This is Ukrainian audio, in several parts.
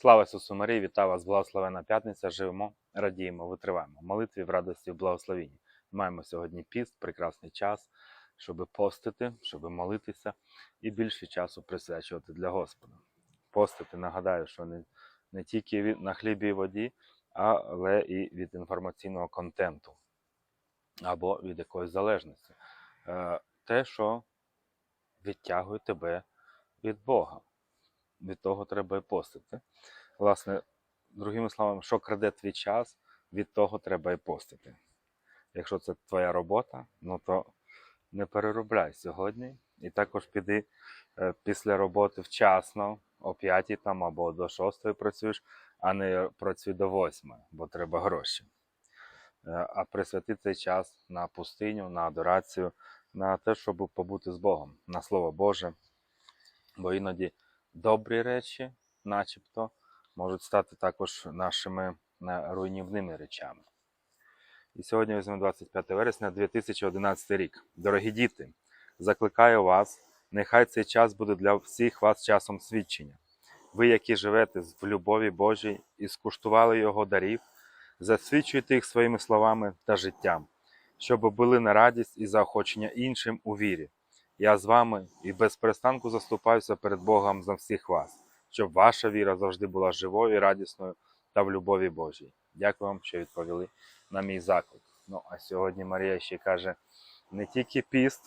Слава Ісусу Марії, вітаю вас, благословена п'ятниця. Живемо, радіємо, витриваємо. В молитві, в радості, в благословенні. Маємо сьогодні піст, прекрасний час, щоб постити, щоб молитися і більше часу присвячувати для Господа. Постити, нагадаю, що не, не тільки від, на хлібі і воді, але і від інформаційного контенту або від якоїсь залежності. Е, Те, що відтягує тебе від Бога. Від того треба і постити. Власне, другими словами, що краде твій час, від того треба і постити. Якщо це твоя робота, ну то не переробляй сьогодні. І також піди е, після роботи вчасно, о 5 там або до 6 працюєш, а не працюй до 8, бо треба гроші. Е, А присвяти цей час на пустиню, на адорацію, на те, щоб побути з Богом, на Слово Боже. Бо іноді добрі речі, начебто, можуть стати також нашими е, руйнівними речами. І сьогодні візьмемо 25 вересня 2011 рік. Дорогі діти, закликаю вас, нехай цей час буде для всіх вас часом свідчення. Ви, які живете в любові Божій і скуштували Його дарів, засвідчуйте їх своїми словами та життям, щоб були на радість і заохочення іншим у вірі. Я з вами і без перестанку заступаюся перед Богом за всіх вас, щоб ваша віра завжди була живою, і радісною та в любові Божій. Дякую вам, що відповіли на мій заклик. Ну а сьогодні Марія ще каже не тільки піст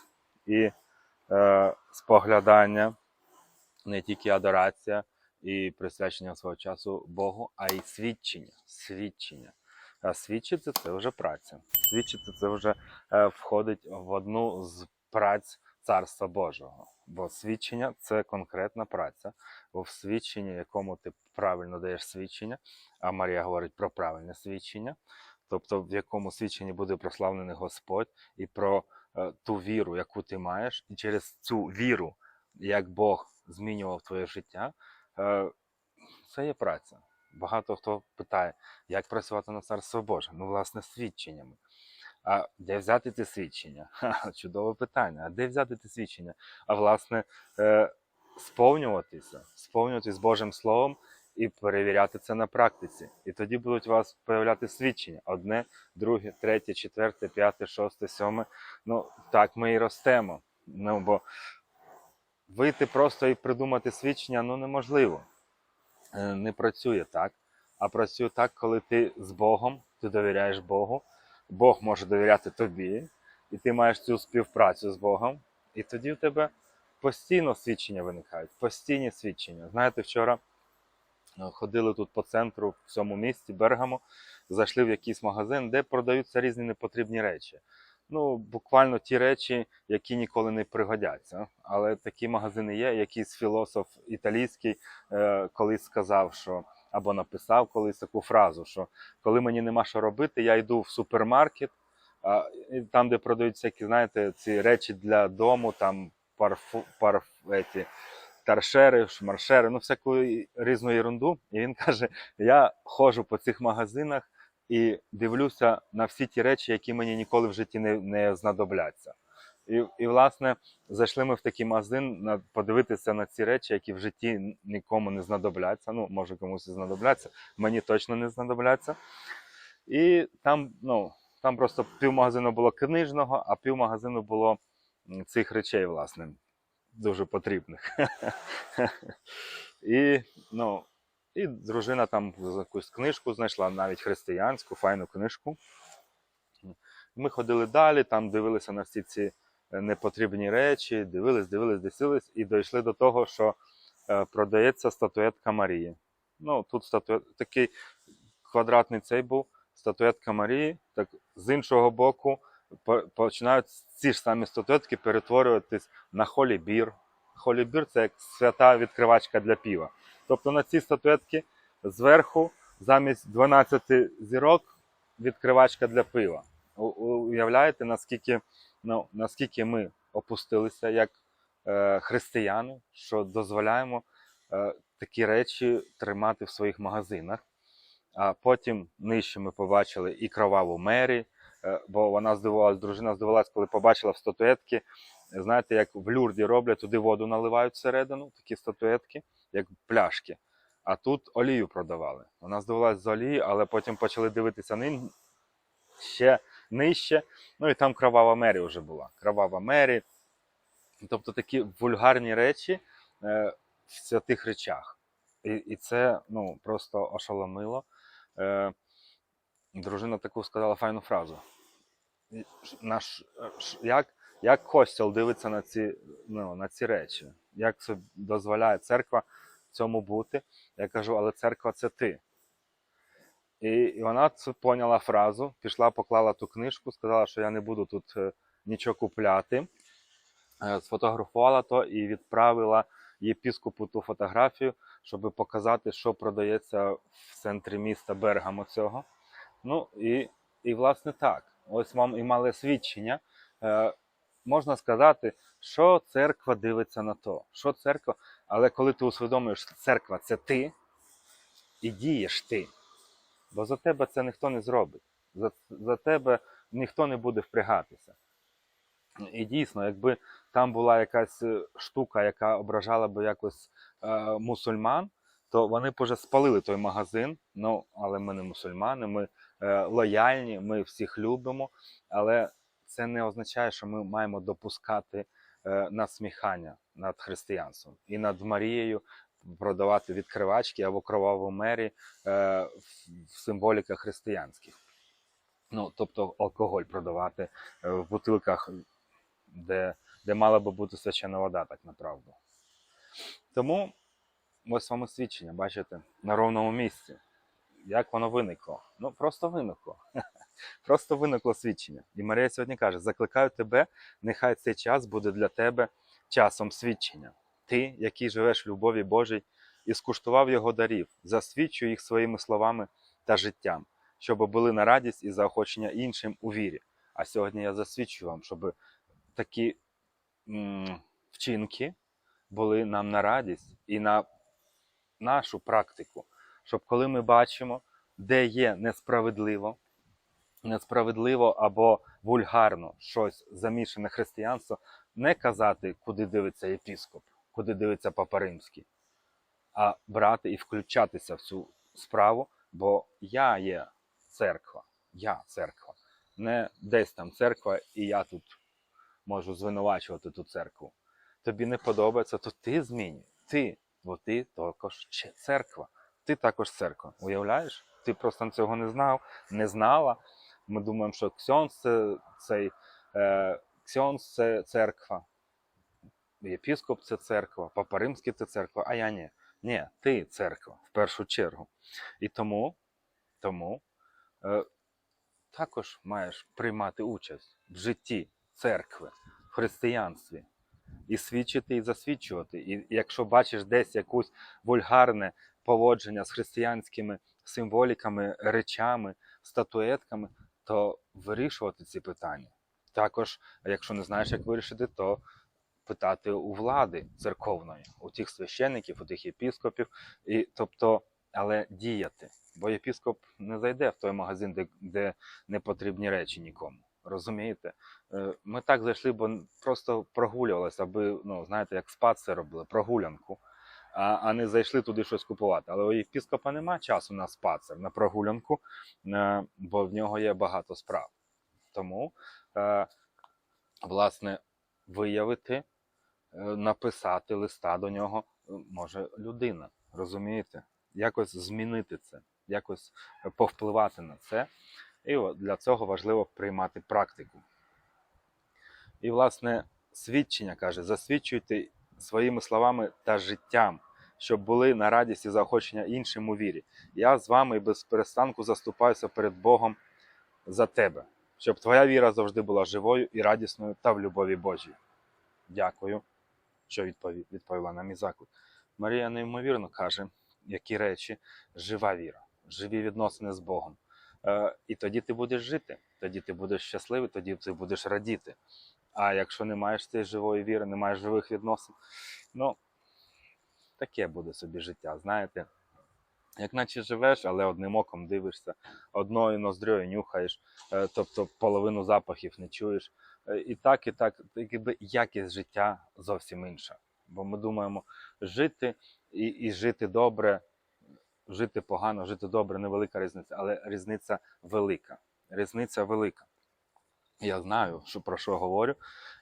і е, споглядання, не тільки адорація і присвячення свого часу Богу, а й свідчення. свідчення. А свідчити це вже праця. Свідчити це вже е, входить в одну з праць Царства Божого. Бо свідчення це конкретна праця, бо в свідченні, якому ти правильно даєш свідчення, а Марія говорить про правильне свідчення, тобто в якому свідченні буде прославлений Господь і про е, ту віру, яку ти маєш, і через цю віру, як Бог змінював твоє життя, е, це є праця. Багато хто питає, як працювати на царство Боже? Ну, власне, свідченнями. А де взяти ці свідчення? Ха, чудове питання. А де взяти ці свідчення? А власне, е, сповнюватися, сповнюватися Божим Словом і перевіряти це на практиці. І тоді будуть у вас появляти свідчення: одне, друге, третє, четверте, п'яте, шосте, сьоме. Ну, так ми і ростемо. Ну, бо вийти просто і придумати свідчення ну неможливо. Е, Не працює так. А працює так, коли ти з Богом, ти довіряєш Богу. Бог може довіряти тобі, і ти маєш цю співпрацю з Богом, і тоді в тебе постійно свідчення виникають, постійні свідчення. Знаєте, вчора е, ходили тут по центру в цьому місті Бергамо, зайшли в якийсь магазин, де продаються різні непотрібні речі. Ну, буквально ті речі, які ніколи не пригодяться. Але такі магазини є. Якийсь філософ італійський е, колись сказав, що або написав колись таку фразу, що коли мені нема що робити, я йду в супермаркет, там, де продають всякі, знаєте, ці речі для дому, там парфу, парф, еті, таршери, шмаршери, ну всяку різну ерунду. І він каже: я ходжу по цих магазинах і дивлюся на всі ті речі, які мені ніколи в житті не, не знадобляться. І, і, власне, зайшли ми в такий магазин на, подивитися на ці речі, які в житті нікому не знадобляться. Ну, може комусь і знадобляться, мені точно не знадобляться. І там, ну, там просто пів магазину було книжного, а пів магазину було цих речей, власне, дуже потрібних. І, ну, і дружина там якусь книжку знайшла, навіть християнську, файну книжку. Ми ходили далі, там дивилися на всі ці непотрібні речі, дивились, дивились, дивились, і дійшли до того, що е, продається статуетка Марії. Ну, тут статует... такий квадратний цей був, статуетка Марії, так з іншого боку починають ці ж самі статуетки перетворюватись на холібір. Холібір це як свята відкривачка для піва. Тобто на ці статуетки зверху замість 12 зірок відкривачка для пива. Уявляєте, наскільки, ну, наскільки ми опустилися як е, християни, що дозволяємо е, такі речі тримати в своїх магазинах. А потім нижче ми побачили і кроваву Мері, е, бо вона здивувалась, дружина здивувалась, коли побачила в статуетки. Знаєте, як в люрді роблять, туди воду наливають всередину, такі статуетки, як пляшки. А тут олію продавали. Вона здавалась з олії, але потім почали дивитися ним ще нижче. Ну і там кровава Мері вже була. Кровава Мері. Тобто такі вульгарні речі е, в святих речах. І, і це ну, просто ошеломило. Е, дружина таку сказала файну фразу. Наш, е, як, як Костял дивиться на ці, ну, на ці речі? Як собі дозволяє церква цьому бути? Я кажу, але церква це ти. І, вона поняла фразу, пішла, поклала ту книжку, сказала, що я не буду тут е, нічого купляти. Е, Сфотографувала то і відправила єпіскопу ту фотографію, щоб показати, що продається в центрі міста Бергамо цього. Ну і, і власне так. Ось вам і мале свідчення. Е, можна сказати, що церква дивиться на то, що церква, але коли ти усвідомлюєш, що церква це ти і дієш ти, бо за тебе це ніхто не зробить. За, за тебе ніхто не буде впрягатися. І дійсно, якби там була якась е, штука, яка ображала би якось е, мусульман, то вони б уже спалили той магазин. Ну, але ми не мусульмани, ми е, лояльні, ми всіх любимо. Але це не означає, що ми маємо допускати е, насміхання над християнством і над Марією продавати відкривачки або кроваву мері е, в, символіках християнських. Ну, тобто алкоголь продавати е, в бутилках, де, де мала би бути свячена вода, так направду. Тому ось вам свідчення, бачите, на ровному місці. Як воно виникло? Ну, просто виникло. Просто виникло свідчення. І Марія сьогодні каже: закликаю тебе, нехай цей час буде для тебе часом свідчення. Ти, який живеш в любові Божій і скуштував його дарів, засвідчуй їх своїми словами та життям, щоб були на радість і заохочення іншим у вірі. А сьогодні я засвідчую вам, щоб такі м, вчинки були нам на радість і на нашу практику. Щоб коли ми бачимо, де є несправедливо, несправедливо або вульгарно щось замішане християнство, не казати, куди дивиться єпіскоп, куди дивиться Папа Римський, а брати і включатися в цю справу, бо я є церква, я церква, не десь там церква, і я тут можу звинувачувати ту церкву. Тобі не подобається, то ти змінюй. Ти, бо ти також церква. Ти також церква. Уявляєш? Ти просто цього не знав, не знала. Ми думаємо, що Ксьонс це цей е, Ксьонс це церква, єпіскоп це церква, Папа Римський це церква, а я ні. Ні, ти церква в першу чергу. І тому, тому е, також маєш приймати участь в житті церкви, в християнстві. І свідчити, і засвідчувати. І якщо бачиш десь якусь вульгарне поводження з християнськими символіками, речами, статуетками, то вирішувати ці питання. Також, якщо не знаєш, як вирішити, то питати у влади церковної, у тих священників, у тих єпіскопів, і, тобто, але діяти. Бо єпіскоп не зайде в той магазин, де, де не потрібні речі нікому. Розумієте? Е, Ми так зайшли, бо просто прогулювалися, аби, ну, знаєте, як спад робили, прогулянку, а, а не зайшли туди щось купувати. Але у єпіскопа нема часу на спацер, на прогулянку, е, бо в нього є багато справ. Тому, е, власне, виявити, написати листа до нього е, може людина. Розумієте? Якось змінити це, якось повпливати на це. І для цього важливо приймати практику. І, власне, свідчення каже: засвідчуйте своїми словами та життям, щоб були на радість і заохочення іншим у вірі. Я з вами без перестанку заступаюся перед Богом за тебе, щоб твоя віра завжди була живою і радісною та в любові Божій. Дякую, що відпові- відповіла на мій заклик. Марія неймовірно каже, які речі жива віра, живі відносини з Богом. Е, і тоді ти будеш жити, тоді ти будеш щасливий, тоді ти будеш радіти. А якщо не маєш цієї живої віри, не маєш живих відносин, ну таке буде собі життя, знаєте. Як наче живеш, але одним оком дивишся, одною ноздрьою нюхаєш, е, тобто половину запахів не чуєш. Е, І так, і так, якби якість життя зовсім інша. Бо ми думаємо, жити і, і жити добре жити погано, жити добре, невелика різниця, але різниця велика. Різниця велика. Я знаю, що про що говорю.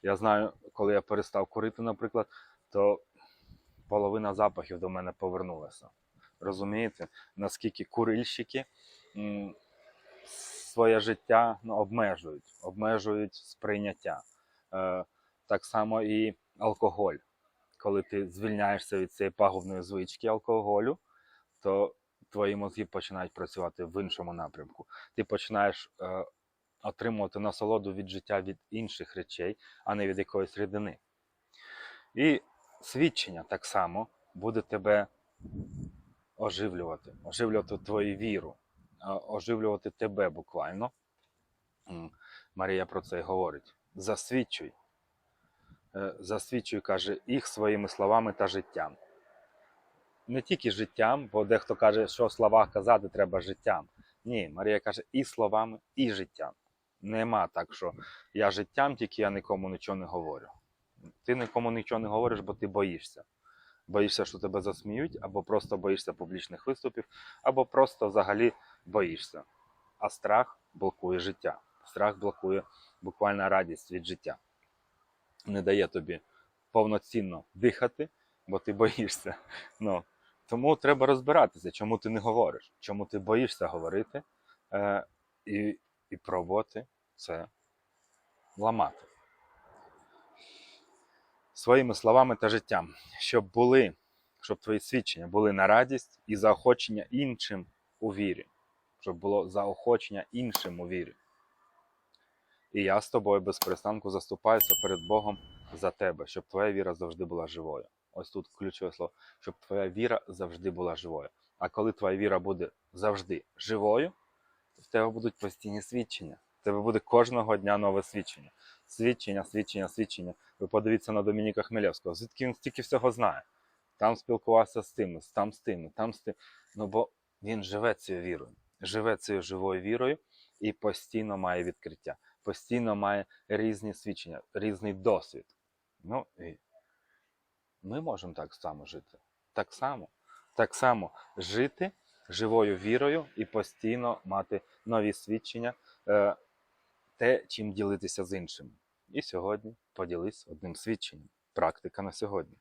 Я знаю, коли я перестав курити, наприклад, то половина запахів до мене повернулася. Розумієте, наскільки курильщики своє життя ну, обмежують, обмежують сприйняття. Е, так само і алкоголь. Коли ти звільняєшся від цієї пагубної звички алкоголю, то твої мозги починають працювати в іншому напрямку. Ти починаєш е, отримувати насолоду від життя від інших речей, а не від якоїсь рідини. І свідчення так само буде тебе оживлювати, оживлювати твою віру, оживлювати тебе буквально. Марія про це й говорить. Засвідчуй. Е, Засвідчуй, каже, їх своїми словами та життям. Не тільки життям, бо дехто каже, що в словах казати треба життям. Ні, Марія каже і словами, і життям. Нема так, що я життям, тільки я нікому нічого не говорю. Ти нікому нічого не говориш, бо ти боїшся. Боїшся, що тебе засміють, або просто боїшся публічних виступів, або просто взагалі боїшся. А страх блокує життя. Страх блокує буквально радість від життя. Не дає тобі повноцінно дихати, бо ти боїшся. Ну, тому треба розбиратися, чому ти не говориш, чому ти боїшся говорити е, і, і пробувати це ламати. Своїми словами та життям, щоб були, щоб твої свідчення були на радість і заохочення іншим у вірі, щоб було заохочення іншим у вірі. І я з тобою без перестанку заступаюся перед Богом за тебе, щоб твоя віра завжди була живою. Ось тут ключове слово, щоб твоя віра завжди була живою. А коли твоя віра буде завжди живою, то в тебе будуть постійні свідчення. В тебе буде кожного дня нове свідчення. Свідчення, свідчення, свідчення. Ви подивіться на Домініка Хмелевського. Звідки він стільки всього знає? Там спілкувався з тими, там з тими, там з тим. Ну бо він живе цією вірою, живе цією живою вірою і постійно має відкриття, постійно має різні свідчення, різний досвід. Ну і ми можемо так само жити. Так само. Так само жити живою вірою і постійно мати нові свідчення, е, те, чим ділитися з іншими. І сьогодні поділись одним свідченням. Практика на сьогодні.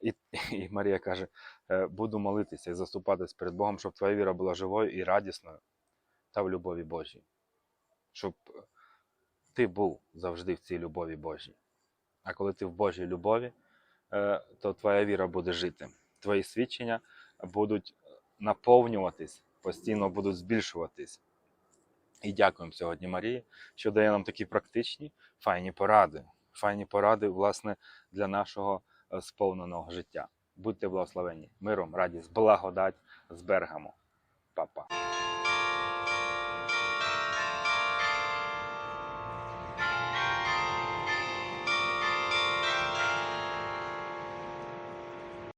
І, і Марія каже: е, буду молитися і заступатись перед Богом, щоб твоя віра була живою і радісною та в любові Божій. Щоб ти був завжди в цій любові Божій. А коли ти в Божій любові, е, то твоя віра буде жити. Твої свідчення будуть наповнюватись, постійно будуть збільшуватись. І дякуємо сьогодні Марії, що дає нам такі практичні, файні поради. Файні поради, власне, для нашого сповненого життя. Будьте благословені. Миром, радість, благодать з Бергамо. Па-па.